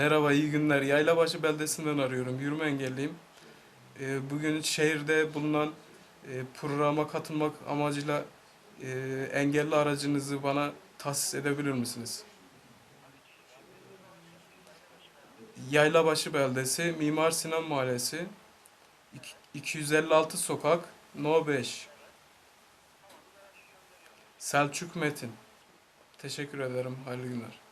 Merhaba, iyi günler. Yaylabaşı beldesinden arıyorum. Yürüme engelliyim. Ee, Bugün şehirde bulunan e, programa katılmak amacıyla e, engelli aracınızı bana tahsis edebilir misiniz? Yaylabaşı beldesi, Mimar Sinan Mahallesi, İk- 256 sokak, No 5. Selçuk Metin. Teşekkür ederim. Hayırlı günler.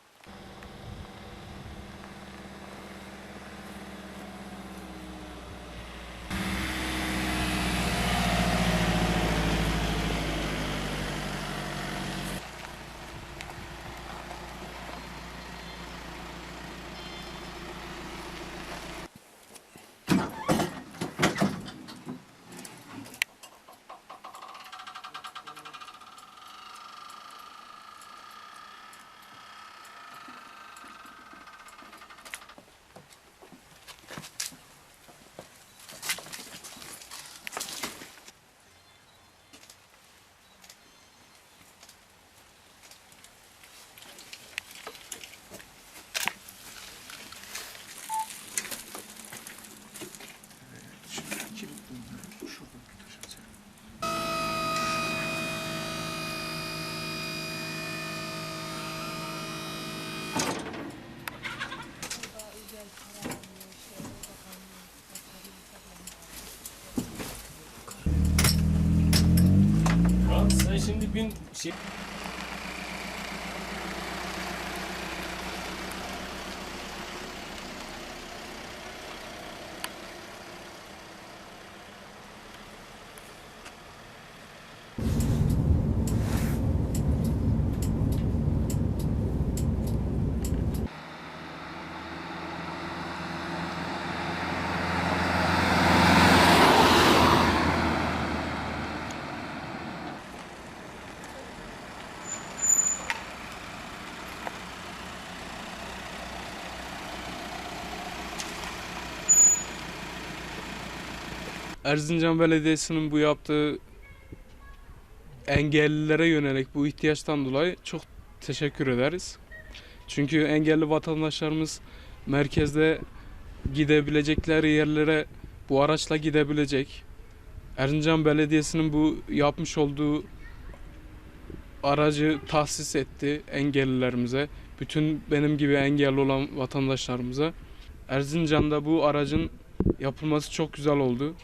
Şimdi bin şey... Erzincan Belediyesi'nin bu yaptığı engellilere yönelik bu ihtiyaçtan dolayı çok teşekkür ederiz. Çünkü engelli vatandaşlarımız merkezde gidebilecekleri yerlere bu araçla gidebilecek. Erzincan Belediyesi'nin bu yapmış olduğu aracı tahsis etti engellilerimize. Bütün benim gibi engelli olan vatandaşlarımıza. Erzincan'da bu aracın yapılması çok güzel oldu.